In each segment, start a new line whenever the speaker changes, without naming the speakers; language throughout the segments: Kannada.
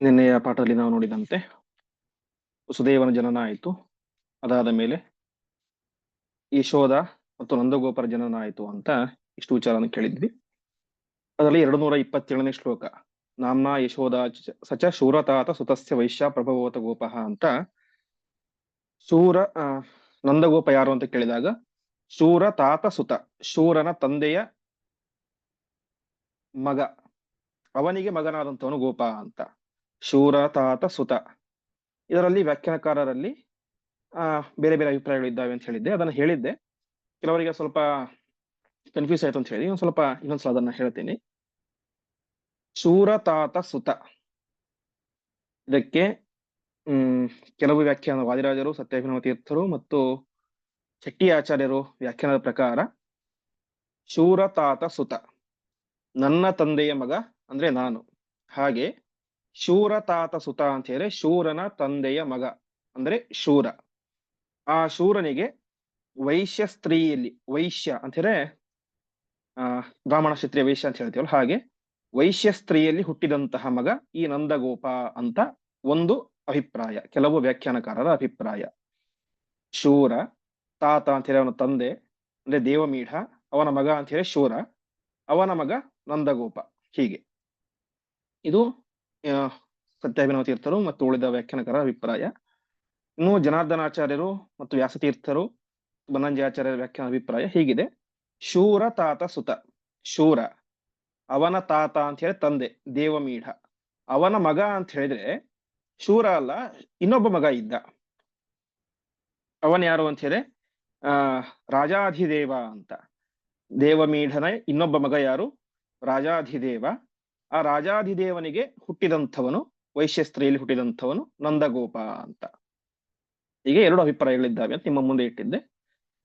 ನಿನ್ನೆಯ ಪಾಠದಲ್ಲಿ ನಾವು ನೋಡಿದಂತೆ ವಸುದೇವನ ಜನನ ಆಯಿತು. ಅದಾದ ಮೇಲೆ ಯಶೋಧ ಮತ್ತು ನಂದಗೋಪರ ಜನನ ಆಯಿತು ಅಂತ ಇಷ್ಟು ವಿಚಾರನ ಕೇಳಿದ್ವಿ. ಅದರಲ್ಲಿ ಎರಡು ನೂರ ಇಪ್ಪತ್ತೇಳನೇ ಶ್ಲೋಕ, ನಾಮ್ನ ಯಶೋಧ ಸಚ ಶೂರತಾತ ಸುತಸ್ಯ ವೈಶ್ಯ ಪ್ರಭವೋತ ಗೋಪ ಅಂತ ಶೂರ ನಂದಗೋಪ ಯಾರು ಅಂತ ಕೇಳಿದಾಗ ಶೂರ ತಾತ ಸುತ, ಶೂರನ ತಂದೆಯ ಮಗ, ಅವನಿಗೆ ಮಗನಾದಂತವನು ಗೋಪ ಅಂತ. ಶೂರ, ತಾತ, ಸುತ. ಇದರಲ್ಲಿ ವ್ಯಾಖ್ಯಾನಕಾರರಲ್ಲಿ ಬೇರೆ ಬೇರೆ ಅಭಿಪ್ರಾಯಗಳಿದ್ದಾವೆ ಅಂತ ಹೇಳಿದ್ದೆ. ಅದನ್ನ ಹೇಳಿದ್ದೆ. ಕೆಲವರಿಗೆ ಸ್ವಲ್ಪ ಕನ್ಫ್ಯೂಸ್ ಆಯ್ತು ಅಂತ ಹೇಳಿ, ಒಂದು ಸ್ವಲ್ಪ ಇನ್ನೊಂದ್ಸಲ ಅದನ್ನ ಹೇಳ್ತೀನಿ. ಶೂರತಾತ ಸುತ. ಇದಕ್ಕೆ, ಹ್ಮ್, ಕೆಲವು ವ್ಯಾಖ್ಯಾನ, ವಾದಿರಾಜರು ಸತ್ಯಾಭಿನವ ತೀರ್ಥರು ಮತ್ತು ಶೆಟ್ಟಿ ಆಚಾರ್ಯರು ವ್ಯಾಖ್ಯಾನದ ಪ್ರಕಾರ ಶೂರತಾತ ಸುತ. ನನ್ನ ತಂದೆಯ ಮಗ ಅಂದ್ರೆ ನಾನು. ಹಾಗೆ ಶೂರ ತಾತ ಸುತ ಅಂತ ಹೇಳಿ ಶೂರನ ತಂದೆಯ ಮಗ, ಅಂದ್ರೆ ಶೂರ. ಆ ಶೂರನಿಗೆ ವೈಶ್ಯ ಸ್ತ್ರೀಯಲ್ಲಿ, ವೈಶ್ಯ ಅಂತ ಹೇಳಿ ಆ, ಬ್ರಾಹ್ಮಣ ಕ್ಷತ್ರಿಯ ವೈಶ್ಯ ಅಂತ ಹೇಳ್ತೀವಲ್ಲ ಹಾಗೆ, ವೈಶ್ಯ ಸ್ತ್ರೀಯಲ್ಲಿ ಹುಟ್ಟಿದಂತಹ ಮಗ ಈ ನಂದಗೋಪ ಅಂತ ಒಂದು ಅಭಿಪ್ರಾಯ, ಕೆಲವು ವ್ಯಾಖ್ಯಾನಕಾರರ ಅಭಿಪ್ರಾಯ. ಶೂರ ತಾತ ಅಂತ ಹೇಳಿ ಅವನ ತಂದೆ, ಅಂದ್ರೆ ದೇವಮೀಢ ಅವನ ಮಗ ಅಂತ ಹೇಳಿ ಶೂರ, ಅವನ ಮಗ ನಂದಗೋಪ, ಹೀಗೆ. ಇದು ಸತ್ಯಾಭಿನವ ತೀರ್ಥರು ಮತ್ತು ಉಳಿದ ವ್ಯಾಖ್ಯಾನಕರ ಅಭಿಪ್ರಾಯ. ಇನ್ನು ಜನಾರ್ದನಾಚಾರ್ಯರು ಮತ್ತು ವ್ಯಾಸತೀರ್ಥರು, ಬನಂಜಯಾಚಾರ್ಯರ ವ್ಯಾಖ್ಯಾನ ಅಭಿಪ್ರಾಯ ಹೀಗಿದೆ. ಶೂರ ತಾತ ಸುತ. ಶೂರ. ಅವನ ತಾತ ಅಂತ ಹೇಳಿ ತಂದೆ ದೇವಮೀಢ ಅವನ ಮಗ ಅಂತ ಹೇಳಿದ್ರೆ ಶೂರ ಅಲ್ಲ, ಇನ್ನೊಬ್ಬ ಮಗ ಇದ್ದ. ಅವನ್ ಯಾರು ಅಂತ ಹೇಳಿ? ಆ, ರಾಜಾಧಿದೇವ ಅಂತ. ದೇವಮೀಢನ ಇನ್ನೊಬ್ಬ ಮಗ ಯಾರು? ರಾಜಾಧಿದೇವ. ಆ ರಾಜಾಧಿದೇವನಿಗೆ ಹುಟ್ಟಿದಂಥವನು, ವೈಶ್ಯ ಸ್ತ್ರೀಯಲ್ಲಿ ಹುಟ್ಟಿದಂಥವನು ನಂದಗೋಪ ಅಂತ. ಹೀಗೆ ಎರಡು ಅಭಿಪ್ರಾಯಗಳಿದ್ದಾವೆ ಅಂತ ನಿಮ್ಮ ಮುಂದೆ ಇಟ್ಟಿದ್ದೆ.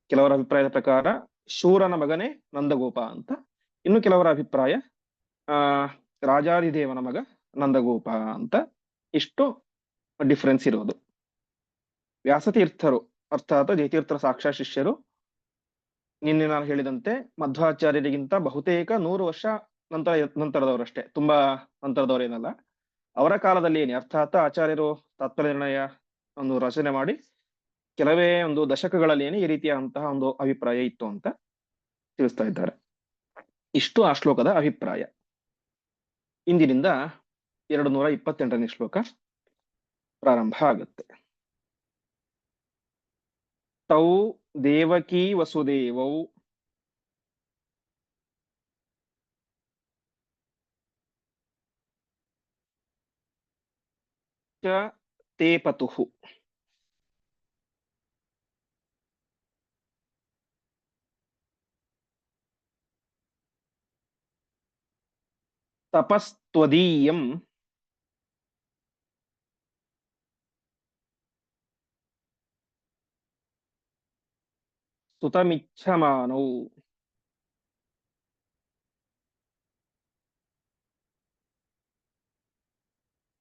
ಕೆಲವರ ಅಭಿಪ್ರಾಯದ ಪ್ರಕಾರ ಶೂರನ ಮಗನೇ ನಂದಗೋಪ ಅಂತ. ಇನ್ನು ಕೆಲವರ ಅಭಿಪ್ರಾಯ, ಆ, ರಾಜಾಧಿದೇವನ ಮಗ ನಂದಗೋಪ ಅಂತ. ಇಷ್ಟು ಡಿಫರೆನ್ಸ್ ಇರೋದು. ವ್ಯಾಸತೀರ್ಥರು, ಅರ್ಥಾತ್ ಜಯತೀರ್ಥರ ಸಾಕ್ಷಾ ಶಿಷ್ಯರು, ನಿನ್ನೆ ನಾನು ಹೇಳಿದಂತೆ ಮಧ್ವಾಚಾರ್ಯರಿಗಿಂತ ಬಹುತೇಕ ನೂರು ವರ್ಷ ನಂತರ ನಂತರದವರಷ್ಟೇ ತುಂಬಾ ನಂತರದವರೇನಲ್ಲ ಅವರ ಕಾಲದಲ್ಲಿ ಏನೇ ಅರ್ಥಾತ್ ಆಚಾರ್ಯರು ತಾತ್ಪರ್ಯ ನಿರ್ಣಯ ಒಂದು ರಚನೆ ಮಾಡಿ ಕೆಲವೇ ಒಂದು ದಶಕಗಳಲ್ಲಿ ಏನೇ ಈ ರೀತಿಯಾದಂತಹ ಒಂದು ಅಭಿಪ್ರಾಯ ಇತ್ತು ಅಂತ ತಿಳಿಸ್ತಾ ಇದ್ದಾರೆ. ಇಷ್ಟು ಆ ಶ್ಲೋಕದ ಅಭಿಪ್ರಾಯ. ಇಂದಿನಿಂದ ಎರಡು ನೂರ ಇಪ್ಪತ್ತೆಂಟನೇ ಶ್ಲೋಕ ಪ್ರಾರಂಭ ಆಗುತ್ತೆ. ತೌ Devaki ವಸುದೇವೌ Ca te patuhu. Tapas tuadiyam. Sutamichamanu.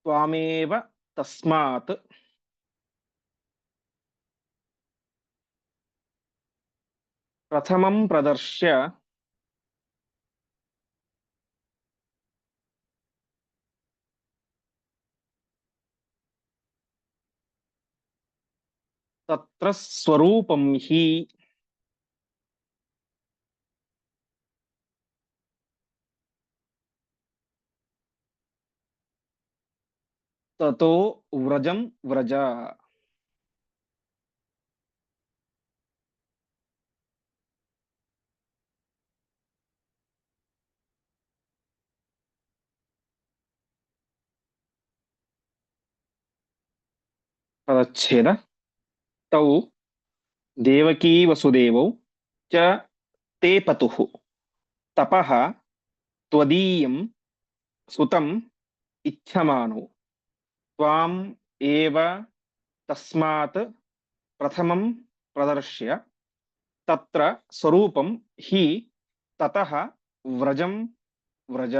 Tuameva ತಸ್ಮಾತ್ ಪ್ರಥಮಂ ಪ್ರದರ್ಶ್ಯ ತತ್ರ ಸ್ವರೂಪಂ ಹಿ ತತೋ ವ್ರಜಂ ವ್ರಜ ಪದಚ್ಛೇದ ತೌ ದೇವಕೀ ವಸುದೇವೌ ಚ ತೇ ಪತುಃ ತಪಃ ತ್ವದೀಯಂ ಸುತಂ ಇಚ್ಛಮಾನೋ ತ್ವಾಂ ಏವ ತಸ್ಮಾತ್ ಪ್ರಥಮಂ ಪ್ರದರ್ಶ್ಯ ತತ್ರ ಸ್ವರೂಪಂ ಹಿ ತತಃ ವ್ರಜಂ ವ್ರಜ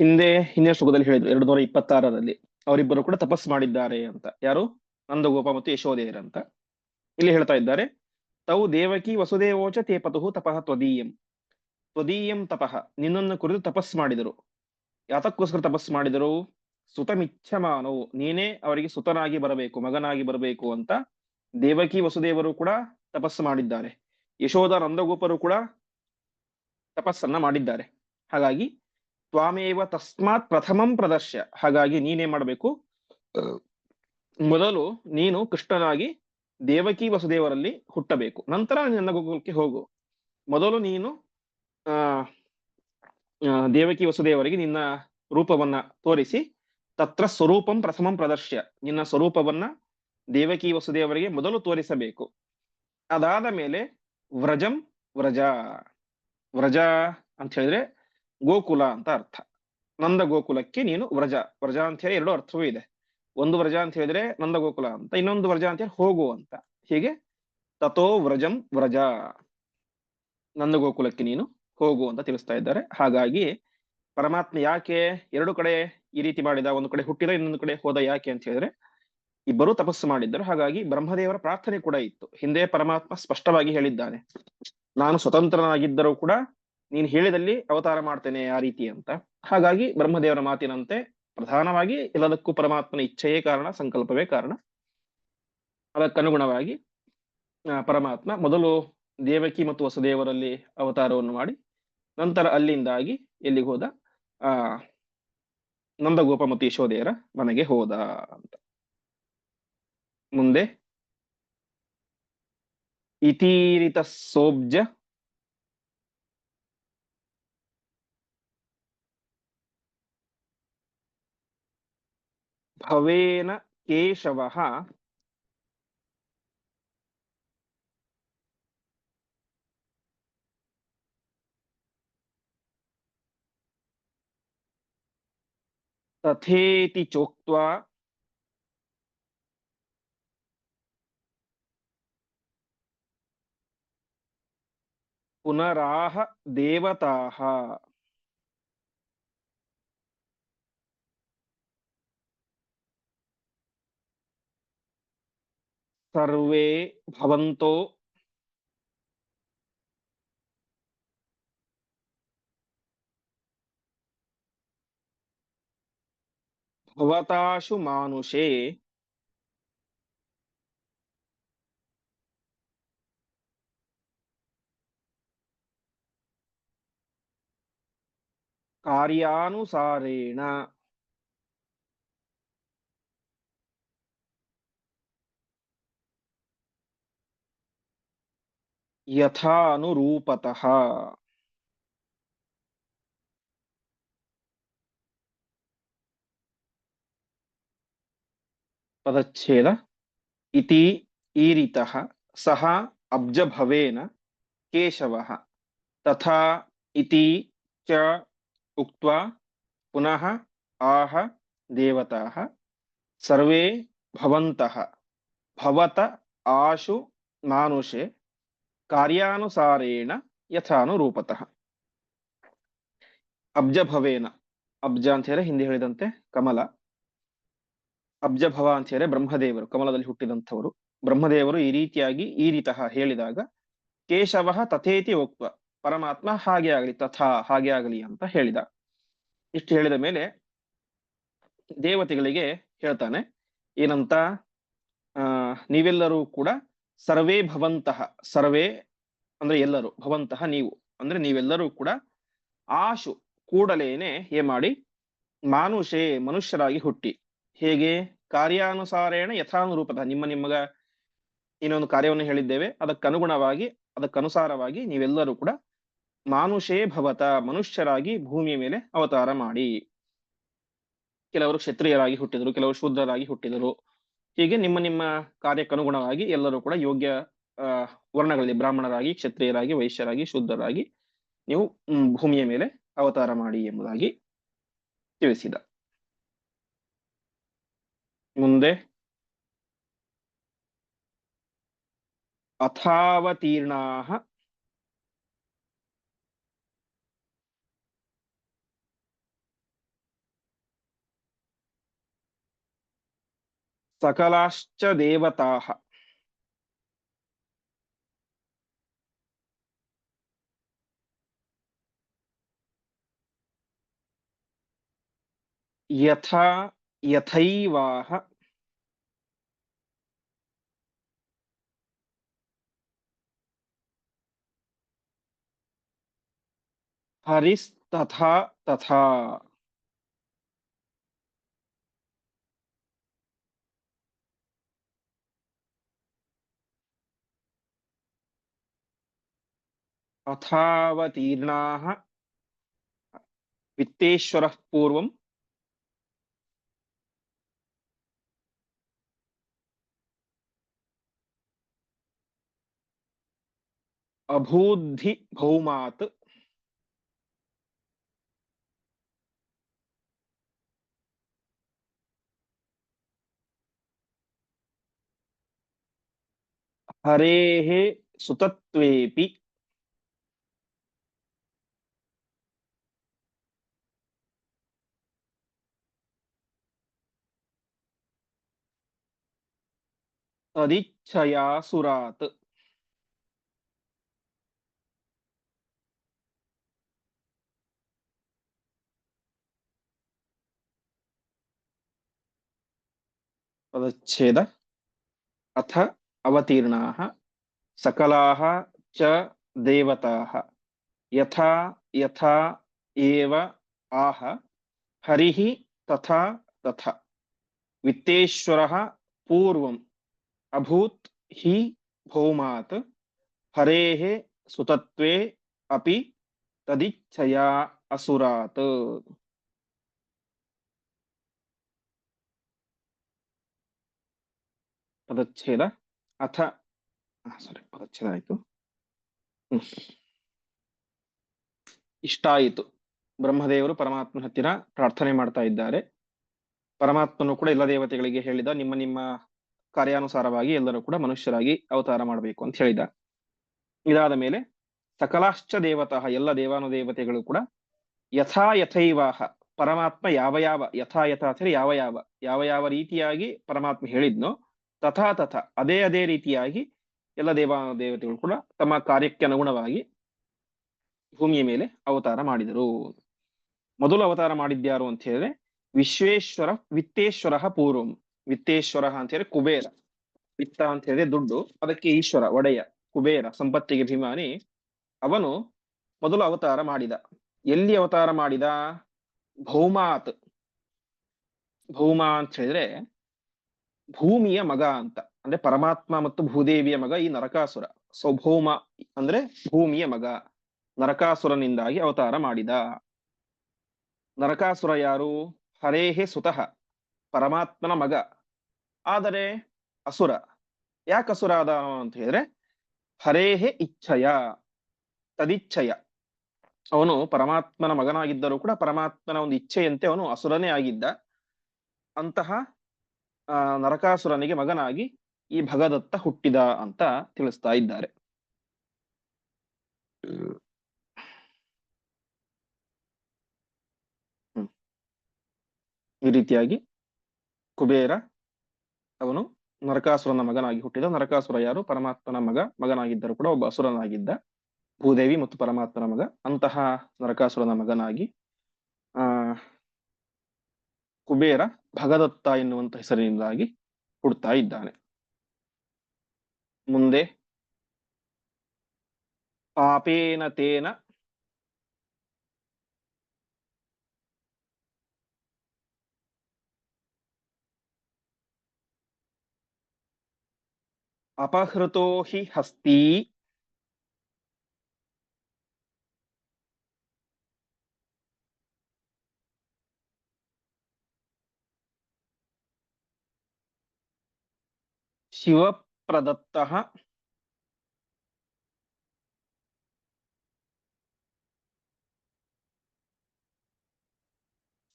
ಹಿಂದೆ, ಹಿಂದಿನ ಶ್ಲೋಕದಲ್ಲಿ ಹೇಳಿದ್ರು ಎರಡು ನೂರ ಇಪ್ಪತ್ತಾರರಲ್ಲಿ ಅವರಿಬ್ಬರು ಕೂಡ ತಪಸ್ ಮಾಡಿದ್ದಾರೆ ಅಂತ. ಯಾರು? ನಂದಗೋಪ ಮತ್ತು ಯಶೋಧೆಯರಂತ. ಇಲ್ಲಿ ಹೇಳ್ತಾ ಇದ್ದಾರೆ, ತೌ ದೇವಕಿ ವಸುದೇವೋಚ ತೇ ಪತು ತಪಃ ತ್ವದೀಯಂ. ತ್ವದೀಯಂ ತಪಃ. ನಿನ್ನನ್ನು ಕುರಿತು ತಪಸ್ ಮಾಡಿದರು. ಯಾತಕ್ಕೋಸ್ಕರ ತಪಸ್ ಮಾಡಿದರು? ಸುತಮಿಚ್ಛಮಾನವು ನೀನೇ ಅವರಿಗೆ ಸುತನಾಗಿ ಬರಬೇಕು, ಮಗನಾಗಿ ಬರಬೇಕು ಅಂತ ದೇವಕಿ ವಸುದೇವರು ಕೂಡ ತಪಸ್ಸು ಮಾಡಿದ್ದಾರೆ. ಯಶೋಧ ನಂದಗೋಪರು ಕೂಡ ತಪಸ್ಸನ್ನ ಮಾಡಿದ್ದಾರೆ. ಹಾಗಾಗಿ ತ್ವಾಮೇವ ತಸ್ಮಾತ್ ಪ್ರಥಮಂ ಪ್ರದರ್ಶ್ಯ. ಹಾಗಾಗಿ ನೀನೇ ಮಾಡಬೇಕು. ಮೊದಲು ನೀನು ಕೃಷ್ಣನಾಗಿ ದೇವಕಿ ವಸುದೇವರಲ್ಲಿ ಹುಟ್ಟಬೇಕು. ನಂತರ ನನ್ನ ಗೋಕುಲಕ್ಕೆ ಹೋಗು. ಮೊದಲು ನೀನು ಆ ದೇವಕಿ ವಸುದೇವರಿಗೆ ನಿನ್ನ ರೂಪವನ್ನ ತೋರಿಸಿ ತತ್ರ ಸ್ವರೂಪಂ ಪ್ರಥಮಂ ಪ್ರದರ್ಶ್ಯ. ನಿನ್ನ ಸ್ವರೂಪವನ್ನ ದೇವಕಿ ವಸುದೇವರಿಗೆ ಮೊದಲು ತೋರಿಸಬೇಕು. ಅದಾದ ಮೇಲೆ ವ್ರಜಂ ವ್ರಜ. ವ್ರಜ ಅಂತ ಹೇಳಿದ್ರೆ ಗೋಕುಲ ಅಂತ ಅರ್ಥ. ನಂದ ಗೋಕುಲಕ್ಕೆ ನೀನು ವ್ರಜ. ವ್ರಜ ಅಂತ ಹೇಳಿ ಎರಡು ಅರ್ಥವೂ ಇದೆ. ಒಂದು ವ್ರಜ ಅಂತ ಹೇಳಿದ್ರೆ ನಂದ ಗೋಕುಲ ಅಂತ, ಇನ್ನೊಂದು ವ್ರಜ ಅಂತ ಹೇಳಿ ಹೋಗು ಅಂತ. ಹೀಗೆ ತಥೋ ವ್ರಜಂ ವ್ರಜ. ನಂದ ಗೋಕುಲಕ್ಕೆ ನೀನು ಹೋಗು ಅಂತ ತಿಳಿಸ್ತಾ ಇದ್ದಾರೆ. ಹಾಗಾಗಿ ಪರಮಾತ್ಮ ಯಾಕೆ ಎರಡು ಕಡೆ ಈ ರೀತಿ ಮಾಡಿದ, ಒಂದು ಕಡೆ ಹುಟ್ಟಿದ, ಇನ್ನೊಂದು ಕಡೆ ಹೋದ ಯಾಕೆ ಅಂತ ಹೇಳಿದ್ರೆ, ಇಬ್ಬರು ತಪಸ್ಸು ಮಾಡಿದ್ದರು. ಹಾಗಾಗಿ ಬ್ರಹ್ಮದೇವರ ಪ್ರಾರ್ಥನೆ ಕೂಡ ಇತ್ತು. ಹಿಂದೆ ಪರಮಾತ್ಮ ಸ್ಪಷ್ಟವಾಗಿ ಹೇಳಿದ್ದಾನೆ, ನಾನು ಸ್ವತಂತ್ರನಾಗಿದ್ದರೂ ಕೂಡ ನೀನು ಹೇಳಿದಲ್ಲಿ ಅವತಾರ ಮಾಡ್ತೇನೆ ಆ ರೀತಿ ಅಂತ. ಹಾಗಾಗಿ ಬ್ರಹ್ಮದೇವರ ಮಾತಿನಂತೆ ಪ್ರಧಾನವಾಗಿ ಎಲ್ಲದಕ್ಕೂ ಪರಮಾತ್ಮನ ಇಚ್ಛೆಯೇ ಕಾರಣ, ಸಂಕಲ್ಪವೇ ಕಾರಣ. ಅದಕ್ಕನುಗುಣವಾಗಿ ಪರಮಾತ್ಮ ಮೊದಲು ದೇವಕಿ ಮತ್ತು ವಸುದೇವರಲ್ಲಿ ಅವತಾರವನ್ನು ಮಾಡಿ ನಂತರ ಅಲ್ಲಿಂದಾಗಿ ಎಲ್ಲಿಗೆ ಹೋದ? ಆ ನಂದಗೋಪ ಮತ್ತು ಯಶೋದೆಯರ ಮನೆಗೆ ಹೋದ ಅಂತ. ಮುಂದೆ ಇತೀರಿತ ಸೋಬ್ಜ ಭವೇನ ಕೇಶವಃ ತಥೇತಿ ಚೋಕ್ತ್ವಾ ಪುನರಾಹ ದೇವತಾಃ ಸರ್ವೇ ಭವಂತೋ ಭವತಾಶು ಮಾನುಷೇ ಕಾರ್ಯಾನುಸಾರೇಣ ಯಥಾನುರೂಪತಃ ಪದಚ್ಛೇದ ಇತಿ ಈರಿತಃ ಸಹ ಅಬ್ಜಭವೇನ ಕೇಶವಃ ತಥಾ ಇತಿ ಚ ಉಕ್ತ್ವಾ ಪುನಃ ಆಹ ದೇವತಾಃ ಸರ್ವೇ ಭವಂತಃ ಭವತ ಆಶು ಮಾನುಷೆ ಕಾರ್ಯಾನುಸಾರೇಣ ಯಥಾನುರೂಪತಃ ಅಬ್ಜಭವೇನ ಅಬ್ಜ ಅಂತ ಹೇಳಿದ್ರೆ ಹಿಂದೆ ಹೇಳಿದಂತೆ ಕಮಲ। ಅಬ್ಜಭವ ಅಂತ ಹೇಳಿದ್ರೆ ಬ್ರಹ್ಮದೇವರು, ಕಮಲದಲ್ಲಿ ಹುಟ್ಟಿದಂಥವರು. ಬ್ರಹ್ಮದೇವರು ಈ ರೀತಿಯಾಗಿ ಈ ರೀತಃ ಹೇಳಿದಾಗ, ಕೇಶವ ತಥೇತಿ ಒಕ್ವ ಪರಮಾತ್ಮ ಹಾಗೆ ಆಗಲಿ, ತಥಾ ಹಾಗೆ ಆಗಲಿ ಅಂತ ಹೇಳಿದ. ಇಷ್ಟು ಹೇಳಿದ ಮೇಲೆ ದೇವತೆಗಳಿಗೆ ಹೇಳ್ತಾನೆ, ಏನಂತ? ಆ, ನೀವೆಲ್ಲರೂ ಕೂಡ ಸರ್ವೇ ಭವಂತಹ ಸರ್ವೇ ಅಂದ್ರೆ ಎಲ್ಲರೂ ಭವಂತಹ ನೀವು. ಅಂದ್ರೆ ನೀವೆಲ್ಲರೂ ಕೂಡ ಆಶು ಕೂಡಲೇನೆ ಏ ಮಾಡಿ, ಮಾನುಷೇ ಮನುಷ್ಯರಾಗಿ ಹುಟ್ಟಿ. ಹೇಗೆ ಕಾರ್ಯಾನುಸಾರೇಣ ಯಥಾನುರೂಪದ ನಿಮ್ಮ ನಿಮ್ಮಗ ಇನ್ನೊಂದು ಕಾರ್ಯವನ್ನು ಹೇಳಿದ್ದೇವೆ. ಅದಕ್ಕನುಗುಣವಾಗಿ, ಅದಕ್ಕನುಸಾರವಾಗಿ ನೀವೆಲ್ಲರೂ ಕೂಡ ಮಾನುಷೇ ಭವತ, ಮನುಷ್ಯರಾಗಿ ಭೂಮಿಯ ಮೇಲೆ ಅವತಾರ ಮಾಡಿ. ಕೆಲವರು ಕ್ಷತ್ರಿಯರಾಗಿ ಹುಟ್ಟಿದರು, ಕೆಲವರು ಶೂದ್ರರಾಗಿ ಹುಟ್ಟಿದರು. ಹೀಗೆ ನಿಮ್ಮ ನಿಮ್ಮ ಕಾರ್ಯಕ್ಕನುಗುಣವಾಗಿ ಎಲ್ಲರೂ ಕೂಡ ಯೋಗ್ಯ ವರ್ಣಗಳಲ್ಲಿ ಬ್ರಾಹ್ಮಣರಾಗಿ, ಕ್ಷತ್ರಿಯರಾಗಿ, ವೈಶ್ಯರಾಗಿ, ಶೂದ್ರರಾಗಿ ನೀವು ಭೂಮಿಯ ಮೇಲೆ ಅವತಾರ ಮಾಡಿ ಎಂಬುದಾಗಿ ತಿಳಿಸಿದ. ಮುಂದೆ? ಅಥಾವತೀರ್ಣಾ ಸಕಲಾಶ್ಚ ದೇವತಾ ಯಥಾ यथैवाह। हरिस्तथा तथा। अथावतीर्णाः वित्तेश्वरः पूर्वं अभूद्धि भौमात् हरेः सुतत्वेऽपि। तदिच्छया सुरात्। पदच्छेद अथ अवतीर्णाः सकलाः च देवताः। यथा यथा, एव, आह, हरिः तथा तथा। वित्तेश्वरः पूर्वम्, अभूत्, हि, भौमात्। हरेः सुतत्वे अपि, तदिच्छया असुरात्। ಪದಚ್ಛೇದ? ಅಥ ಸಾರಿ ಪದಚ್ಛೇದ ಆಯ್ತು. ಇಷ್ಟ ಆಯಿತು ಬ್ರಹ್ಮದೇವರು ಪರಮಾತ್ಮನ ಹತ್ತಿರ ಪ್ರಾರ್ಥನೆ ಮಾಡ್ತಾ ಇದ್ದಾರೆ. ಪರಮಾತ್ಮನು ಕೂಡ ಎಲ್ಲ ದೇವತೆಗಳಿಗೆ ಹೇಳಿದ ನಿಮ್ಮ ನಿಮ್ಮ ಕಾರ್ಯಾನುಸಾರವಾಗಿ ಎಲ್ಲರೂ ಕೂಡ ಮನುಷ್ಯರಾಗಿ ಅವತಾರ ಮಾಡಬೇಕು ಅಂತ ಹೇಳಿದ. ಇದಾದ ಮೇಲೆ ಸಕಲಾಶ್ಚ ದೇವತಃ ಎಲ್ಲ ದೇವಾನುದೇವತೆಗಳು ಕೂಡ ಯಥಾ ಯಥೈವಾಹ ಪರಮಾತ್ಮ ಯಾವ ಯಾವ ಯಥಾ ಯಥಾ ಅಂತ ಹೇಳಿ ಯಾವ ಯಾವ ಯಾವ ಯಾವ ರೀತಿಯಾಗಿ ಪರಮಾತ್ಮ ಹೇಳಿದ್ನೋ ತಥಾ ತಥಾ, ಅದೇ ಅದೇ ರೀತಿಯಾಗಿ ಎಲ್ಲ ದೇವತೆಗಳು ಕೂಡ ತಮ್ಮ ಕಾರ್ಯಕ್ಕೆ ಅನುಗುಣವಾಗಿ ಭೂಮಿಯ ಮೇಲೆ ಅವತಾರ ಮಾಡಿದರು. ಮೊದಲು ಅವತಾರ ಮಾಡಿದ್ಯಾರು ಅಂತ ಹೇಳಿದ್ರೆ ವಿಶ್ವೇಶ್ವರ ವಿತ್ತೇಶ್ವರ ಪೂರ್ವಂ. ವಿತ್ತೇಶ್ವರ ಅಂತ ಹೇಳಿದ್ರೆ ಕುಬೇರ. ವಿತ್ತ ಅಂತ ಹೇಳಿದ್ರೆ ದುಡ್ಡು. ಅದಕ್ಕೆ ಈಶ್ವರ, ಒಡೆಯ, ಕುಬೇರ, ಸಂಪತ್ತಿಗೆ ಅಭಿಮಾನಿ. ಅವನು ಮೊದಲು ಅವತಾರ ಮಾಡಿದ. ಎಲ್ಲಿ ಅವತಾರ ಮಾಡಿದ? ಭೌಮಾತ್. ಭೌಮ ಅಂತ ಹೇಳಿದ್ರೆ ಭೂಮಿಯ ಮಗ ಅಂತ. ಅಂದ್ರೆ ಪರಮಾತ್ಮ ಮತ್ತು ಭೂದೇವಿಯ ಮಗ ಈ ನರಕಾಸುರ. ಸ್ವಭೌಮ ಅಂದ್ರೆ ಭೂಮಿಯ ಮಗ ನರಕಾಸುರನಿಂದಾಗಿ ಅವತಾರ ಮಾಡಿದ. ನರಕಾಸುರ ಯಾರು? ಹರೇಹೇ ಸುತಃ, ಪರಮಾತ್ಮನ ಮಗ. ಆದರೆ ಅಸುರ. ಯಾಕೆ ಅಸುರ ಆದ ಅಂತ ಹೇಳಿದ್ರೆ, ಹರೇಹೆ ಇಚ್ಛಯ, ತದಿಚ್ಛಯ. ಅವನು ಪರಮಾತ್ಮನ ಮಗನಾಗಿದ್ದರೂ ಕೂಡ ಪರಮಾತ್ಮನ ಒಂದು ಇಚ್ಛೆಯಂತೆ ಅವನು ಅಸುರನೇ ಆಗಿದ್ದ. ಅಂತಹ ನರಕಾಸುರನಿಗೆ ಮಗನಾಗಿ ಈ ಭಗದತ್ತ ಹುಟ್ಟಿದ ಅಂತ ತಿಳಿಸ್ತಾ ಇದ್ದಾರೆ. ಈ ರೀತಿಯಾಗಿ ಕುಬೇರ ಅವನು ನರಕಾಸುರನ ಮಗನಾಗಿ ಹುಟ್ಟಿದ. ನರಕಾಸುರ ಯಾರು? ಪರಮಾತ್ಮನ ಮಗ, ಮಗನಾಗಿದ್ದರೂ ಕೂಡ ಒಬ್ಬ ಅಸುರನಾಗಿದ್ದ ಭೂದೇವಿ ಮತ್ತು ಪರಮಾತ್ಮನ ಮಗ. ಅಂತಹ ನರಕಾಸುರನ ಮಗನಾಗಿ ಕುಬೇರ ಭಗದತ್ತ ಎನ್ನುವಂತ ಹೆಸರಿನಿಂದಾಗಿ ಹುಡ್ತಾ ಇದ್ದಾನೆ. ಮುಂದೆ ಪಾಪೇನ ತೇನ ಅಪಹೃತೋ ಹಿ ಹಸ್ತಿ ಶಿವಪ್ರದತ್ತಃ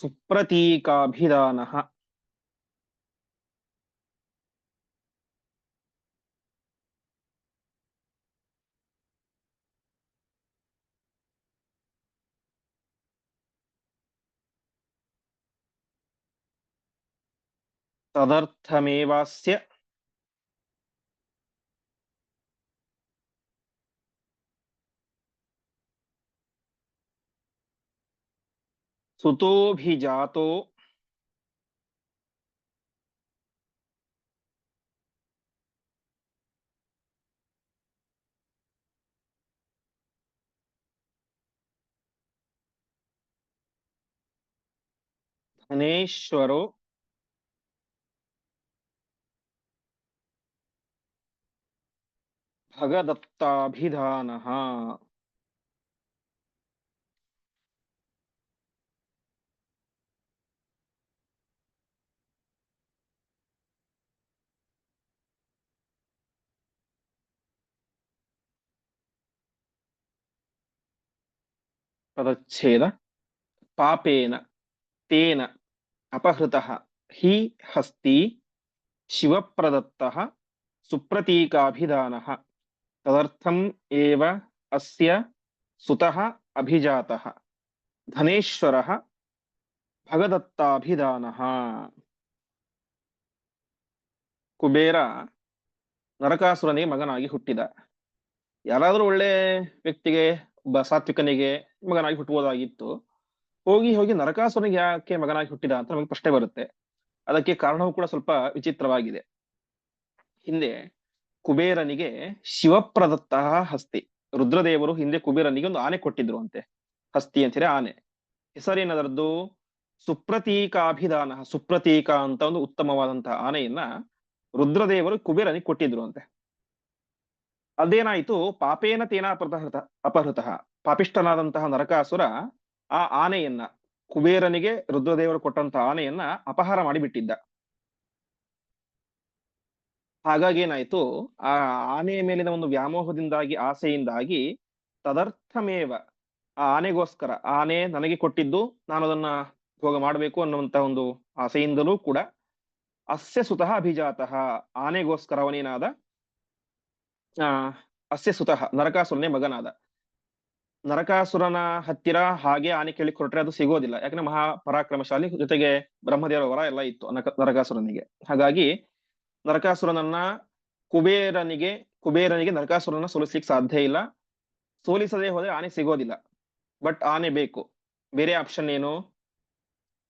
ಸುಪ್ರತೀಕಾಭಿಧಾನಃ ತದರ್ಥಮೇವಾಸ್ಯ ಸುತೋಭಿಜಾತೋ ಧನೇಶ್ವರೋ ಭಗದತ್ತಾಭಿಧಾನಃ ಪದಚ್ಛೇದ ಪಾಪೇನ ತೇನ ಅಪಹೃತಃ ಹಿ ಹಸ್ತಿ ಶಿವಪ್ರದತ್ತಃ ಸುಪ್ರತೀಕಾಭಿಧಾನಃ ತದರ್ಥಂ ಏವ ಅಸ್ಯ ಸುತಃ ಅಭಿಜಾತಃ ಧನೇಶ್ವರಃ ಭಗದತ್ತಾಭಿಧಾನಃ ಕುಬೇರ ನರಕಾಸುರನಿಗೆ ಮಗನಾಗಿ ಹುಟ್ಟಿದ. ಯಾರಾದರೂ ಒಳ್ಳೆ ವ್ಯಕ್ತಿಗೆ ಸಾತ್ವಿಕನಿಗೆ ಮಗನಾಗಿ ಹುಟ್ಟುವುದಾಗಿತ್ತು. ಹೋಗಿ ಹೋಗಿ ನರಕಾಸುರನಿಗೆ ಯಾಕೆ ಮಗನಾಗಿ ಹುಟ್ಟಿದ ಅಂತ ನಮಗೆ ಪ್ರಶ್ನೆ ಬರುತ್ತೆ. ಅದಕ್ಕೆ ಕಾರಣವೂ ಕೂಡ ಸ್ವಲ್ಪ ವಿಚಿತ್ರವಾಗಿದೆ. ಹಿಂದೆ ಕುಬೇರನಿಗೆ ಶಿವಪ್ರದತ್ತ ಹಸ್ತಿ. ರುದ್ರದೇವರು ಹಿಂದೆ ಕುಬೇರನಿಗೆ ಒಂದು ಆನೆ ಕೊಟ್ಟಿದ್ರು ಅಂತೆ. ಹಸ್ತಿ ಅಂತೀರಿ ಆನೆ. ಹೆಸರೇನದರದ್ದು ಸುಪ್ರತೀಕಾಭಿಧಾನ, ಸುಪ್ರತೀಕ ಅಂತ ಒಂದು ಉತ್ತಮವಾದಂತಹ ಆನೆಯನ್ನ ರುದ್ರದೇವರು ಕುಬೇರನಿಗೆ ಕೊಟ್ಟಿದ್ರು ಅಂತೆ. ಅದೇನಾಯ್ತು? ಪಾಪೇನ ತೇನ ಅಪಹೃತ ಅಪಹೃತ. ಪಾಪಿಷ್ಠನಾದಂತಹ ನರಕಾಸುರ ಆ ಆನೆಯನ್ನ, ಕುಬೇರನಿಗೆ ರುದ್ರದೇವರು ಕೊಟ್ಟಂತಹ ಆನೆಯನ್ನ ಅಪಹಾರ ಮಾಡಿಬಿಟ್ಟಿದ್ದ. ಹಾಗಾಗಿ ಏನಾಯ್ತು ಆ ಆನೆಯ ಮೇಲಿನ ಒಂದು ವ್ಯಾಮೋಹದಿಂದಾಗಿ, ಆಸೆಯಿಂದಾಗಿ ತದರ್ಥಮೇವ ಆ ಆನೆಗೋಸ್ಕರ, ಆನೆ ನನಗೆ ಕೊಟ್ಟಿದ್ದು ನಾನು ಅದನ್ನ ಭೋಗ ಮಾಡಬೇಕು ಅನ್ನುವಂತಹ ಒಂದು ಆಸೆಯಿಂದಲೂ ಕೂಡ ಅಸ್ಯ ಸುತಃ ಅಭಿಜಾತಃ. ಆನೆಗೋಸ್ಕರ ಅವನೇನಾದ ಅಸ್ಯ ಸುತಃ ನರಕಾಸುರನೇ ಮಗನಾದ. ನರಕಾಸುರನ ಹತ್ತಿರ ಹಾಗೆ ಆನೆ ಕೇಳಿ ಕೊಟ್ರೆ ಅದು ಸಿಗೋದಿಲ್ಲ. ಯಾಕಂದ್ರೆ ಮಹಾ ಪರಾಕ್ರಮಶಾಲಿ, ಜೊತೆಗೆ ಬ್ರಹ್ಮದೇವರ ವರ ಎಲ್ಲ ಇತ್ತು ನರಕಾಸುರನಿಗೆ. ಹಾಗಾಗಿ, ನರಕಾಸುರನನ್ನ ಕುಬೇರನಿಗೆ ಕುಬೇರನಿಗೆ ನರಕಾಸುರನ ಸೋಲಿಸ್ಲಿಕ್ಕೆ ಸಾಧ್ಯ ಇಲ್ಲ. ಸೋಲಿಸದೆ ಹೋದ್ರೆ ಆನೆ ಸಿಗೋದಿಲ್ಲ. ಬಟ್ ಆನೆ ಬೇಕು. ಬೇರೆ ಆಪ್ಷನ್ ಏನು?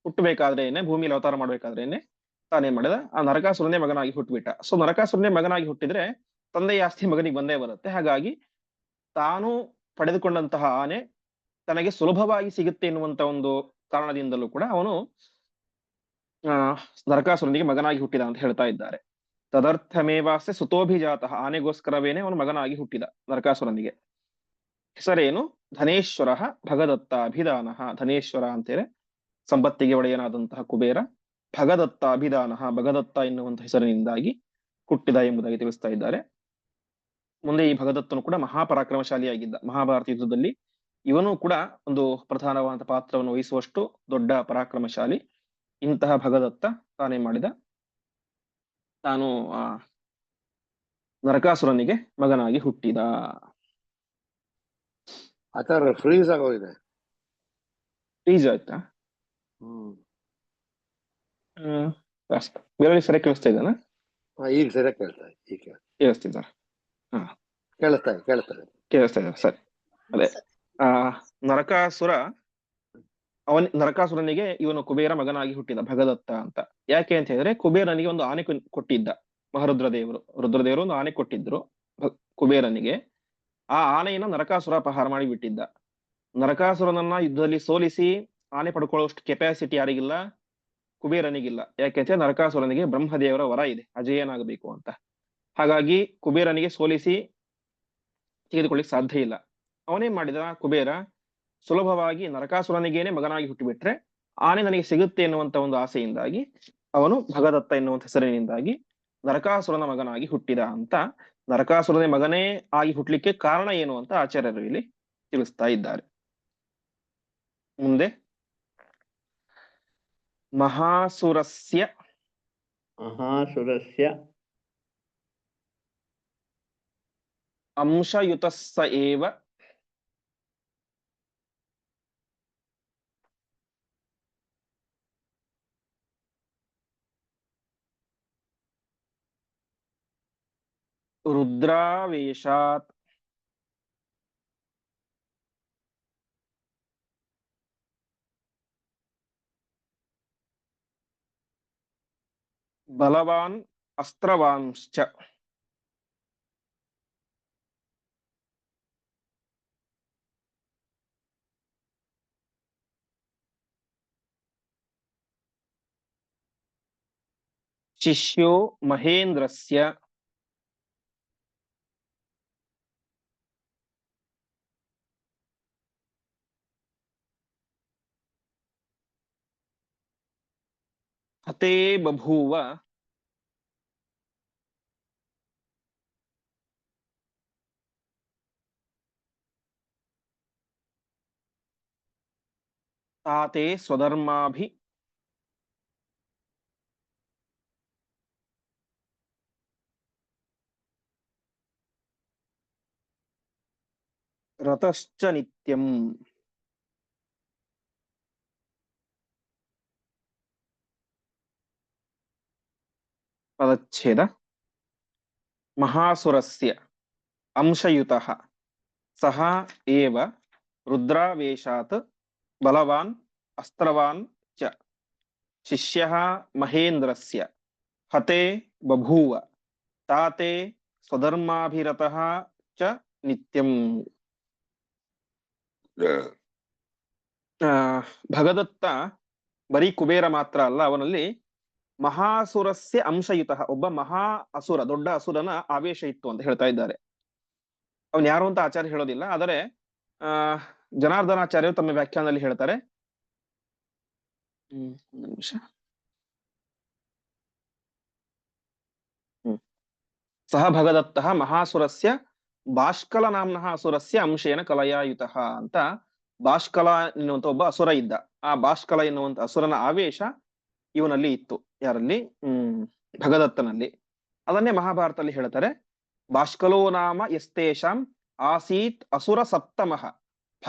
ಹುಟ್ಟಬೇಕಾದ್ರೇನೆ ಭೂಮಿಯಲ್ಲಿ ಅವತಾರ ಮಾಡ್ಬೇಕಾದ್ರೇನೆ ತಾನೇನ್ ಮಾಡಿದ? ಆ ನರಕಾಸುರನೇ ಮಗನಾಗಿ ಹುಟ್ಟುಬಿಟ್ಟ ಸೊ, ನರಕಾಸುರನೇ ಮಗನಾಗಿ ಹುಟ್ಟಿದ್ರೆ ತಂದೆಯ ಆಸ್ತಿ ಮಗನಿಗೆ ಬಂದೇ ಬರುತ್ತೆ. ಹಾಗಾಗಿ ತಾನು ಪಡೆದುಕೊಂಡಂತಹ ಆನೆ ತನಗೆ ಸುಲಭವಾಗಿ ಸಿಗುತ್ತೆ ಎನ್ನುವಂತ ಒಂದು ಕಾರಣದಿಂದಲೂ ಕೂಡ ಅವನು, ಆ ನರಕಾಸುರನಿಗೆ ಮಗನಾಗಿ ಹುಟ್ಟಿದ ಅಂತ ಹೇಳ್ತಾ ಇದ್ದಾರೆ. ತದರ್ಥಮೇವಾಸ್ಯ ಸುತೋಭಿಜಾತ. ಆನೆಗೋಸ್ಕರವೇನೆ ಅವನು ಮಗನಾಗಿ ಹುಟ್ಟಿದ ನರಕಾಸುರನಿಗೆ ಹೆಸರೇನು? ಧನೇಶ್ವರ ಭಗದತ್ತ ಅಭಿದಾನ ಧನೇಶ್ವರ ಅಂತೇಳಿ ಸಂಪತ್ತಿಗೆ ಒಡೆಯನಾದಂತಹ ಕುಬೇರ ಭಗದತ್ತ ಅಭಿದಾನ ಭಗದತ್ತ ಎನ್ನುವಂತಹ ಹೆಸರಿನಿಂದಾಗಿ ಹುಟ್ಟಿದ ಎಂಬುದಾಗಿ ತಿಳಿಸ್ತಾ ಇದ್ದಾರೆ. ಮುಂದೆ ಈ ಭಗದತ್ತನು ಕೂಡ ಮಹಾಪರಾಕ್ರಮಶಾಲಿಯಾಗಿದ್ದ ಮಹಾಭಾರತ ಯುದ್ಧದಲ್ಲಿ. ಇವನು ಕೂಡ ಒಂದು ಪ್ರಧಾನವಾದ ಪಾತ್ರವನ್ನು ವಹಿಸುವಷ್ಟು ದೊಡ್ಡ ಪರಾಕ್ರಮಶಾಲಿ. ಇಂತಹ ಭಗದತ್ತ ತಾನೇ ಮಾಡಿದ. ತಾನು ಆ ನರಕಾಸುರನಿಗೆ ಮಗನಾಗಿ ಹುಟ್ಟಿದ.
ಆತರ ಫ್ರೀಸ್ ಆಗೋಗಿದೆ.
ಫ್ರೀಸ್ ಆಯ್ತಾ?
ಹ್ಮ್.
ಹ್ಮ್ ಅಷ್ಟ. ಬೇರೆ ಸರಿ ಕೇಳಿಸ್ತಾ ಇದ್ದಾನ?
ಈಗ ಸರಿಯಾಗಿ ಕೇಳ್ತಾ ಈಗ ಕೇಳ್ತಾ-
ಕೇಳಿಸ್ತಿದ್ದಾರ
ಕೇಳಿಸ್ತಾ ಇದೆ ಕೇಳಿಸ್ತಾ ಇದೆ
ಕೇಳಿಸ್ತಾ ಇದ್ದಾರೆ ಸರಿ. ಅದೇ ಆ ನರಕಾಸುರ ಅವನ್ ನರಕಾಸುರನಿಗೆ ಇವನು ಕುಬೇರ ಮಗನಾಗಿ ಹುಟ್ಟಿದ ಭಗದತ್ತ ಅಂತ. ಯಾಕೆ ಅಂತ ಹೇಳಿದ್ರೆ ಕುಬೇರನಿಗೆ ಒಂದು ಆನೆ ಕೊನ್- ಕೊಟ್ಟಿದ್ದ ಮಹಾರುದ್ರ ದೇವರು ರುದ್ರದೇವರು ಒಂದು ಆನೆ ಕೊಟ್ಟಿದ್ರು ಭ- ಕುಬೇರನಿಗೆ. ಆ ಆನೆಯನ್ನ ನರಕಾಸುರ ಅಪಹಾರ ಮಾಡಿ ಬಿಟ್ಟಿದ್ದ. ನರಕಾಸುರನನ್ನ ಯುದ್ಧದಲ್ಲಿ ಸೋಲಿಸಿ ಆನೆ ಪಡ್ಕೊಳ್ಳುವಷ್ಟು ಕೆಪಾಸಿಟಿ ಯಾರಿಗಿಲ್ಲ? ಕುಬೇರನಿಗಿಲ್ಲ. ಯಾಕೆಂದ್ರೆ ನರಕಾಸುರನಿಗೆ ಬ್ರಹ್ಮದೇವರ ವರ ಇದೆ. ಅಜೇಯನಾಗಬೇಕು ಅಂತ. ಹಾಗಾಗಿ ಕುಬೇರನಿಗೆ ಸೋಲಿಸಿ ತೆಗೆದುಕೊಳ್ಳಿಕ್ ಸಾಧ್ಯ ಇಲ್ಲ. ಅವನೇ ಮಾಡಿದ ಕುಬೇರ ಸುಲಭವಾಗಿ ನರಕಾಸುರನಿಗೇನೆ ಮಗನಾಗಿ ಹುಟ್ಟಿಬಿಟ್ರೆ ಆನೆ ನನಗೆ ಸಿಗುತ್ತೆ ಎನ್ನುವಂತ ಒಂದು ಆಸೆಯಿಂದಾಗಿ ಅವನು ಭಗದತ್ತ ಎನ್ನುವಂತ ಹೆಸರಿನಿಂದಾಗಿ ನರಕಾಸುರನ ಮಗನಾಗಿ ಹುಟ್ಟಿದ ಅಂತ ನರಕಾಸುರನ ಮಗನೇ ಆಗಿ ಹುಟ್ಟಲಿಕ್ಕೆ ಕಾರಣ ಏನು ಅಂತ ಆಚಾರ್ಯರು ಇಲ್ಲಿ ತಿಳಿಸ್ತಾ ಇದ್ದಾರೆ. ಮುಂದೆ ಮಹಾಸುರಸ್ಯ.
ಮಹಾಸುರಸ್ಯ.
ಅಂಶಯುತಸ್ಸ ಏವ ರುದ್ರಾವೇಶಾತ್ ಬಲವಾನ್ ಅಸ್ತ್ರವಾಂಶ್ಚ ಶಿಷ್ಯೋ ಮಹೇಂದ್ರಸ್ಯ ಹತೇ ಬಭೂವ ತಾತೆ ಸ್ವಧರ್ಮಾಭಿ ರತಶ್ಚ ನಿತ್ಯಂ ಪದಚ್ಛೇದ ಮಹಾಸುರಸ್ಯ ಅಂಶಯುತಃ ಸಹ ಏವ ರುದ್ರಾವೇಶಾತ್ ಬಲವಾನ್ ಅಸ್ತ್ರವಾನ್ ಚ ಶಿಷ್ಯಃ ಮಹೇಂದ್ರಸ್ಯ ಹತೆ ಬಭೂವ ತಾತೆ ಸ್ವಧರ್ಮಾಭಿರತಃ ಚ ನಿತ್ಯಂ ಆ, ಭಗದತ್ತ ಬರೀ ಕುಬೇರ ಮಾತ್ರ ಅಲ್ಲ ಅವನಲ್ಲಿ ಮಹಾಸುರಸ್ಯ ಅಂಶಯುತ ಒಬ್ಬ ಮಹಾ ಅಸುರ ದೊಡ್ಡ ಅಸುರನ ಆವೇಶ ಇತ್ತು ಅಂತ ಹೇಳ್ತಾ ಇದ್ದಾರೆ. ಅವನ್ ಯಾರು ಅಂತ ಆಚಾರ್ಯ ಹೇಳೋದಿಲ್ಲ ಆದರೆ ಆ ಜನಾರ್ದನಾಚಾರ್ಯರು ತಮ್ಮ ವ್ಯಾಖ್ಯಾನದಲ್ಲಿ ಹೇಳ್ತಾರೆ. ಹ್ಮ್. ಸಹ ಭಗದತ್ತ ಮಹಾಸುರಸ್ಯ ಬಾಷ್ಕಲ ನಾಮ್ನ ಅಸುರಸ್ಯ ಅಂಶೇನ ಕಲಯಾಯುತಃ ಅಂತ ಬಾಷ್ಕಲ ಎನ್ನುವಂತ ಒಬ್ಬ ಅಸುರ ಇದ್ದ. ಆ ಬಾಷ್ಕಲ ಎನ್ನುವಂತ ಅಸುರನ ಆವೇಶ ಇವನಲ್ಲಿ ಇತ್ತು. ಯಾರಲ್ಲಿ? ಹ್ಮ್, ಭಗದತ್ತನಲ್ಲಿ. ಅದನ್ನೇ ಮಹಾಭಾರತದಲ್ಲಿ ಹೇಳ್ತಾರೆ. ಬಾಷ್ಕಲೋ ನಾಮ ಯಸ್ತೇಷಾಂ ಆಸೀತ್ ಅಸುರ ಸಪ್ತಮಃ.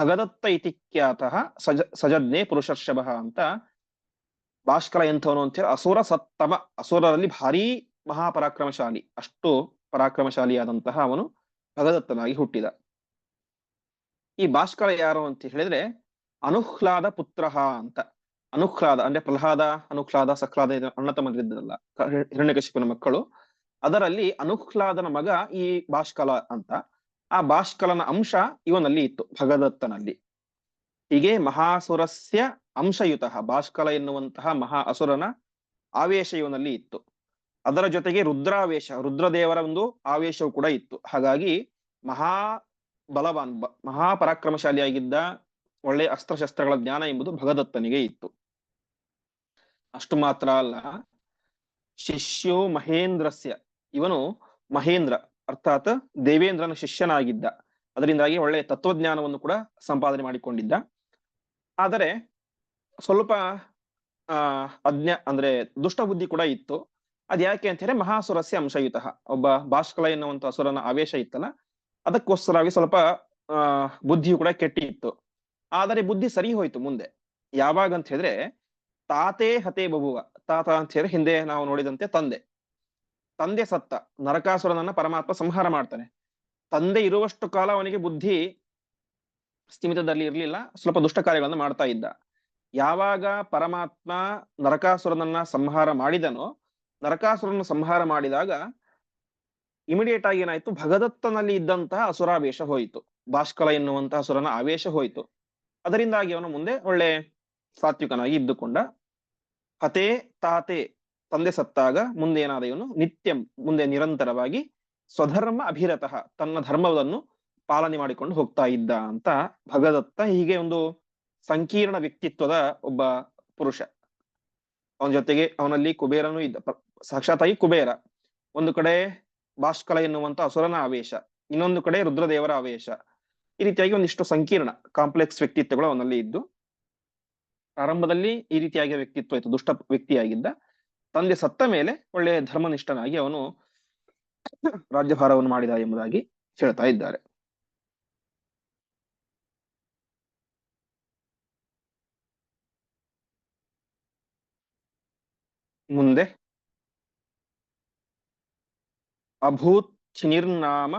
ಭಗದತ್ತ ಇತಿ ಖ್ಯಾತಃ ಸಜ ಸಜಜ್ಞೆ ಪುರುಷರ್ಷಭ ಅಂತ ಬಾಷ್ಕಲ ಎಂಥವನು ಅಂತ ಹೇಳಿ ಅಸುರ ಸತ್ತಮ ಅಸುರರಲ್ಲಿ ಭಾರೀ ಮಹಾಪರಾಕ್ರಮಶಾಲಿ. ಅಷ್ಟು ಪರಾಕ್ರಮಶಾಲಿಯಾದಂತಹ ಅವನು ಭಗದತ್ತನಾಗಿ ಹುಟ್ಟಿದ. ಈ ಭಾಸ್ಕರ ಯಾರು ಅಂತ ಹೇಳಿದ್ರೆ, ಅನುಹ್ಲಾದ ಪುತ್ರ ಅಂತ. ಅನುಹ್ಲಾದ ಅಂದ್ರೆ ಪ್ರಹ್ಲಾದ, ಅನುಹ್ಲಾದ ಸಹ್ಲಾದ ಅಣ್ಣ ತಮ್ಮಂದಿರಲ್ಲ ಹಿರಣ್ಯಕಶಿಪನ ಮಕ್ಕಳು. ಅದರಲ್ಲಿ ಅನುಹ್ಲಾದನ ಮಗ ಈ ಭಾಷ್ಕಲ ಅಂತ. ಆ ಭಾಷ್ಕಲನ ಅಂಶ ಇವನಲ್ಲಿ ಇತ್ತು, ಭಗದತ್ತನಲ್ಲಿ. ಹೀಗೆ ಮಹಾಸುರಸ್ಯ ಅಂಶಯುತಃ ಭಾಷ್ಕಲ ಎನ್ನುವಂತಹ ಮಹಾ ಅಸುರನ ಆವೇಶ ಇವನಲ್ಲಿ ಇತ್ತು. ಅದರ ಜೊತೆಗೆ ರುದ್ರಾವೇಶ, ರುದ್ರದೇವರ ಒಂದು ಆವೇಶವು ಕೂಡ ಇತ್ತು. ಹಾಗಾಗಿ ಮಹಾ ಬಲವಾನ್ ಮಹಾ ಪರಾಕ್ರಮಶಾಲಿಯಾಗಿದ್ದ ಒಳ್ಳೆ ಅಸ್ತ್ರಶಸ್ತ್ರಗಳ ಜ್ಞಾನ ಎಂಬುದು ಭಗದತ್ತನಿಗೆ ಇತ್ತು. ಅಷ್ಟು ಮಾತ್ರ ಅಲ್ಲ, ಶಿಷ್ಯೋ ಮಹೇಂದ್ರಸ್ಯ. ಇವನು ಮಹೇಂದ್ರ, ಅರ್ಥಾತ್ ದೇವೇಂದ್ರನ ಶಿಷ್ಯನಾಗಿದ್ದ. ಅದರಿಂದಾಗಿ ಒಳ್ಳೆ ತತ್ವಜ್ಞಾನವನ್ನು ಕೂಡ ಸಂಪಾದನೆ ಮಾಡಿಕೊಂಡಿದ್ದ. ಆದರೆ ಸ್ವಲ್ಪ ಅಜ್ಞ, ಅಂದ್ರೆ ದುಷ್ಟ ಬುದ್ಧಿ ಕೂಡ ಇತ್ತು. ಅದ್ ಯಾಕೆ ಅಂತ ಹೇಳಿ ಮಹಾಸುರಸ್ಯ ಅಂಶಯುತ. ಒಬ್ಬ ಭಾಷ್ಕಲ ಎನ್ನುವಂತ ಅಸುರನ ಆವೇಶ ಇತ್ತಲ್ಲ, ಅದಕ್ಕೋಸ್ಕರವಾಗಿ ಸ್ವಲ್ಪ, ಆ, ಬುದ್ಧಿಯು ಕೂಡ ಕೆಟ್ಟಿತ್ತು ಆದರೆ ಬುದ್ಧಿ ಸರಿ ಹೋಯ್ತು ಮುಂದೆ. ಯಾವಾಗ ಅಂತ ಹೇಳಿದ್ರೆ, ತಾತೇ ಹತೆ ಬಬುವ, ತಾತ ಅಂತ ಹೇಳಿದ್ರೆ ಹಿಂದೆ ನಾವು ನೋಡಿದಂತೆ ತಂದೆ. ತಂದೆ ಸತ್ತ, ನರಕಾಸುರನನ್ನ ಪರಮಾತ್ಮ ಸಂಹಾರ ಮಾಡ್ತಾನೆ. ತಂದೆ ಇರುವಷ್ಟು ಕಾಲ ಅವನಿಗೆ ಬುದ್ಧಿ ಸ್ಥಿಮಿತದಲ್ಲಿ ಇರಲಿಲ್ಲ, ಸ್ವಲ್ಪ ದುಷ್ಟ ಕಾರ್ಯಗಳನ್ನು ಮಾಡ್ತಾ ಇದ್ದ. ಯಾವಾಗ ಪರಮಾತ್ಮ ನರಕಾಸುರನನ್ನ ಸಂಹಾರ ಮಾಡಿದನೋ ನರಕಾಸುರನ ಸಂಹಾರ ಮಾಡಿದಾಗ ಇಮಿಡಿಯೇಟ್ ಆಗಿ ಏನಾಯ್ತು? ಭಗದತ್ತನಲ್ಲಿ ಇದ್ದಂತಹ ಅಸುರಾವೇಶ ಹೋಯಿತು. ಭಾಷ್ಕಲ ಎನ್ನುವಂತಹ ಅಸುರನ ಆವೇಶ ಹೋಯಿತು. ಅದರಿಂದಾಗಿ ಅವನು ಮುಂದೆ ಒಳ್ಳೆ ಸಾತ್ವಿಕನಾಗಿ ಇದ್ದುಕೊಂಡ. ಹತೇ ತಾತೆ ತಂದೆ ಸತ್ತಾಗ ಮುಂದೆ ಏನಾದ ಇವನು ನಿತ್ಯಂ ಮುಂದೆ ನಿರಂತರವಾಗಿ ಸ್ವಧರ್ಮ ಅಭಿರತಃ ತನ್ನ ಧರ್ಮವನ್ನು ಪಾಲನೆ ಮಾಡಿಕೊಂಡು ಹೋಗ್ತಾ ಇದ್ದ ಅಂತ ಭಗದತ್ತ ಹೀಗೆ ಒಂದು ಸಂಕೀರ್ಣ ವ್ಯಕ್ತಿತ್ವದ ಒಬ್ಬ ಪುರುಷ. ಅವನ ಜೊತೆಗೆ ಅವನಲ್ಲಿ ಕುಬೇರನು ಇದ್ದ. ಸಾಕ್ಷಾತ್ತಾಗಿ ಕುಬೇರ. ಒಂದು ಕಡೆ ಭಾಷ್ಕಲ ಎನ್ನುವಂತ ಅಸುರನ ಆವೇಶ, ಇನ್ನೊಂದು ಕಡೆ ರುದ್ರದೇವರ ಆವೇಶ. ಈ ರೀತಿಯಾಗಿ ಒಂದಿಷ್ಟು ಸಂಕೀರ್ಣ, ಕಾಂಪ್ಲೆಕ್ಸ್ ವ್ಯಕ್ತಿತ್ವಗಳು ಅವನಲ್ಲಿ ಇದ್ದು, ಪ್ರಾರಂಭದಲ್ಲಿ ಈ ರೀತಿಯಾಗಿ ವ್ಯಕ್ತಿತ್ವ ಇತ್ತು, ದುಷ್ಟ ವ್ಯಕ್ತಿಯಾಗಿದ್ದ. ತಂದೆ ಸತ್ತ ಮೇಲೆ ಒಳ್ಳೆಯ ಧರ್ಮನಿಷ್ಠನಾಗಿ ಅವನು ರಾಜ್ಯಭಾರವನ್ನು ಮಾಡಿದ ಎಂಬುದಾಗಿ ಹೇಳ್ತಾ ಇದ್ದಾರೆ. ಮುಂದೆ ಅಭೂತ್ ಚಿನಿರ್ನಾಮ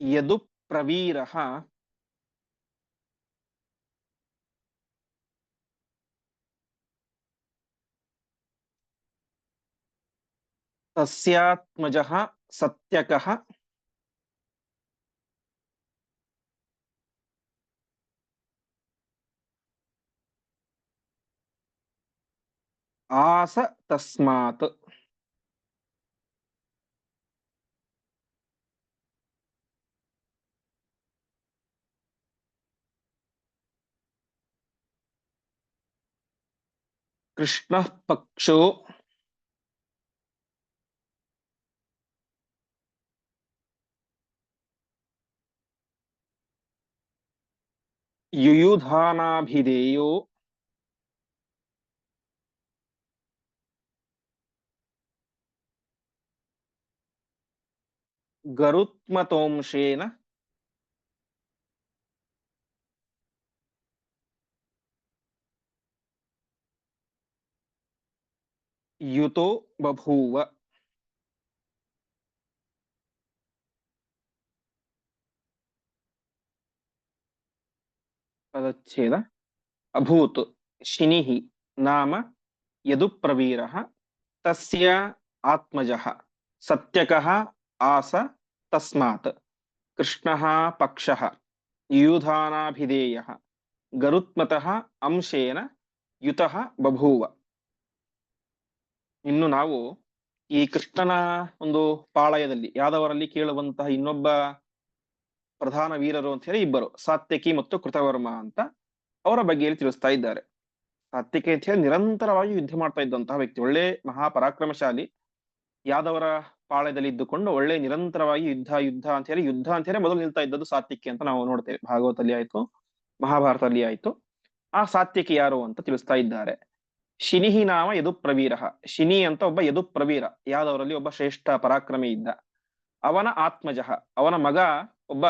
ಯದು ಪ್ರವೀರಃ ತಸ್ಯಾತ್ಮಜಃ ಸತ್ಯಕಃ ಆಸ ತಸ್ಮಾತ್ ಕೃಷ್ಣ ಪಕ್ಷೋ ಯುಯುಧಾನಾಭಿಧೇಯೋ ಗರುತ್ಮತೋಂಶೇನ ಯುತೋ ಬಭೂವ ಪದಚ್ಛೇದ ಅಭೂತ್ ಶಿನಿಃ ನಾಮ ಯದುಪ್ರವೀರಃ ತಸ್ಯ ಆತ್ಮಜಃ ಸತ್ಯಕಃ ಆಸ ತಸ್ಮಾತ್ ಕೃಷ್ಣ ಪಕ್ಷ ಯುಯುಧಾನಾಭಿಧೇಯಃ ಗರುತ್ಮತಃ ಅಂಶೇನ ಯುತಃ ಬಭೂವ ಇನ್ನು ನಾವು ಈ ಕೃಷ್ಣನ ಒಂದು ಪಾಳಯದಲ್ಲಿ, ಯಾದವರಲ್ಲಿ ಕೇಳುವಂತಹ ಇನ್ನೊಬ್ಬ ಪ್ರಧಾನ ವೀರರು ಅಂತ ಹೇಳಿ ಇಬ್ಬರು ಸಾತ್ಯಕಿ ಮತ್ತು ಕೃತವರ್ಮ ಅಂತ ಅವರ ಬಗ್ಗೆ ತಿಳಿಸ್ತಾ ಇದ್ದಾರೆ. ಸಾತ್ಯಕಿ ಅಂತ ಹೇಳಿ ನಿರಂತರವಾಗಿ ಯುದ್ಧ ಮಾಡ್ತಾ ಇದ್ದಂತಹ ವ್ಯಕ್ತಿ, ಒಳ್ಳೆ ಮಹಾಪರಾಕ್ರಮಶಾಲಿ, ಯಾದವರ ಪಾಳ್ಯದಲ್ಲಿ ಇದ್ದುಕೊಂಡು ಒಳ್ಳೆ ನಿರಂತರವಾಗಿ ಯುದ್ಧ ಯುದ್ಧ ಅಂತ ಹೇಳಿ, ಯುದ್ಧ ಅಂತ ಹೇಳಿ ಮೊದಲು ನಿಲ್ತಾ ಇದ್ದದ್ದು ಸಾತ್ವಿಕಿ ಅಂತ ನಾವು ನೋಡ್ತೇವೆ. ಭಾಗವತಲ್ಲಿ ಆಯ್ತು, ಮಹಾಭಾರತದಲ್ಲಿ ಆಯ್ತು. ಆ ಸಾತ್ವಿಕಿ ಯಾರು ಅಂತ ತಿಳಿಸ್ತಾ ಇದ್ದಾರೆ. ಶಿನಿಹಿ ನಾಮ ಯದು ಪ್ರವೀರ ಶಿನಿ ಅಂತ ಒಬ್ಬ ಯದು ಪ್ರವೀರ ಯಾದವರಲ್ಲಿ ಒಬ್ಬ ಶ್ರೇಷ್ಠ ಪರಾಕ್ರಮಿ ಇದ್ದ. ಅವನ ಆತ್ಮಜಃ, ಅವನ ಮಗ ಒಬ್ಬ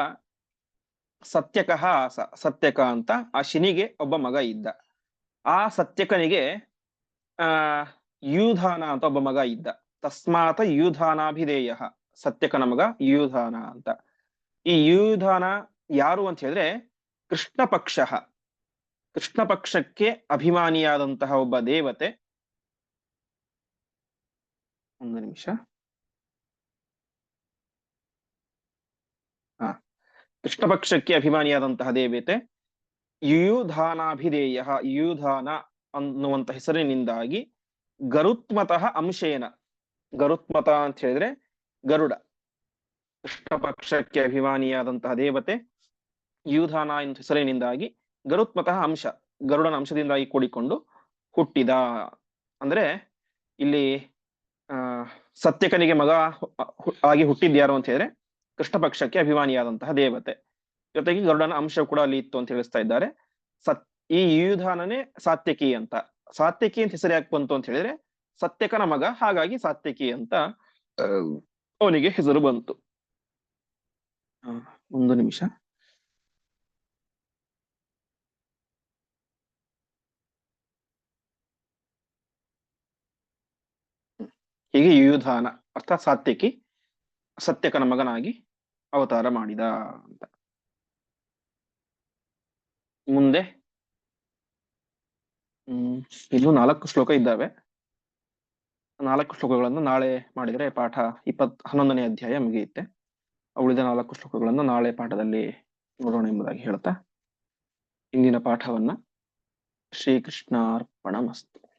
ಸತ್ಯಕಃ ಆಸ, ಸತ್ಯಕ ಅಂತ ಆ ಶಿನಿಗೆ ಒಬ್ಬ ಮಗ ಇದ್ದ. ಆ ಸತ್ಯಕನಿಗೆ, ಆ, ಯೂಧಾನ ಅಂತ ಒಬ್ಬ ಮಗ ಇದ್ದ. ತಸ್ಮಾತ ಯೂಧಾನಾಭಿಧೇಯ. ಸತ್ಯಕನ ಮಗ ಯೂಧಾನ ಅಂತ. ಈ ಯೂಧಾನ ಯಾರು ಅಂತ ಹೇಳಿದ್ರೆ ಕೃಷ್ಣ ಪಕ್ಷ ಕೃಷ್ಣ ಪಕ್ಷಕ್ಕೆ ಅಭಿಮಾನಿಯಾದಂತಹ ಒಬ್ಬ ದೇವತೆ. ಒಂದು ನಿಮಿಷ. ಹ. ಕೃಷ್ಣ ಪಕ್ಷಕ್ಕೆ ಅಭಿಮಾನಿಯಾದಂತಹ ದೇವತೆ. ಯೂಧಾನಾಭಿಧೇಯ ಯೂಧಾನ ಅನ್ನುವಂತ ಹೆಸರಿನಿಂದಾಗಿ ಗರುತ್ಮತಃ ಅಂಶೇನ. ಗರುತ್ಮತ ಅಂತ ಹೇಳಿದ್ರೆ ಗರುಡ. ಕೃಷ್ಣ ಪಕ್ಷಕ್ಕೆ ಅಭಿಮಾನಿಯಾದಂತಹ ದೇವತೆ ಯೂಧಾನ ಎಂದು ಹೆಸರಿನಿಂದಾಗಿ ಗರುತ್ಮತಃ ಅಂಶ, ಗರುಡನ ಅಂಶದಿಂದಾಗಿ ಕೂಡಿಕೊಂಡು ಹುಟ್ಟಿದ. ಅಂದ್ರೆ ಇಲ್ಲಿ, ಆ, ಸತ್ಯಕನಿಗೆ ಮಗ ಆಗಿ ಹುಟ್ಟಿದ್ಯಾರು ಅಂತ ಹೇಳಿದ್ರೆ ಕೃಷ್ಣ ಪಕ್ಷಕ್ಕೆ ಅಭಿಮಾನಿಯಾದಂತಹ ದೇವತೆ. ಜೊತೆಗೆ ಗರುಡನ ಅಂಶ ಕೂಡ ಅಲ್ಲಿ ಇತ್ತು ಅಂತ ತಿಳಿಸ್ತಾ ಇದ್ದಾರೆ. ಸತ್, ಈ ಯುಧಾನನೇ ಸಾತ್ಯಕಿ ಅಂತ. ಸಾತ್ಯಕಿ ಅಂತ ಹೆಸರು ಯಾಕೆ ಬಂತು ಅಂತ ಹೇಳಿದ್ರೆ ಸತ್ಯಕನ ಮಗ, ಹಾಗಾಗಿ ಸಾತ್ಯಕಿ ಅಂತ ಅವನಿಗೆ ಹೆಸರು ಬಂತು. ಒಂದು ನಿಮಿಷ. ಹೀಗೆ ಯುಧಾನ ಅರ್ಥಾತ್ ಸಾತ್ಯಕಿ ಸತ್ಯಕನ ಮಗನಾಗಿ ಅವತಾರ ಮಾಡಿದ ಅಂತ. ಮುಂದೆ, ಹ್ಮ್ ಇನ್ನು ನಾಲ್ಕು ಶ್ಲೋಕ ಇದ್ದಾವೆ. ನಾಲ್ಕು ಶ್ಲೋಕಗಳನ್ನು ನಾಳೆ ಮಾಡಿದರೆ ಪಾಠ ಇಪ್ಪತ್ ಹನ್ನೊಂದನೇ ಅಧ್ಯಾಯ ಮುಗಿಯುತ್ತೆ. ಉಳಿದ ನಾಲ್ಕು ಶ್ಲೋಕಗಳನ್ನು ನಾಳೆ ಪಾಠದಲ್ಲಿ ನೋಡೋಣ ಎಂಬುದಾಗಿ ಹೇಳ್ತಾ, ಇಂದಿನ ಪಾಠವನ್ನ ಶ್ರೀಕೃಷ್ಣಾರ್ಪಣಮಸ್ತು.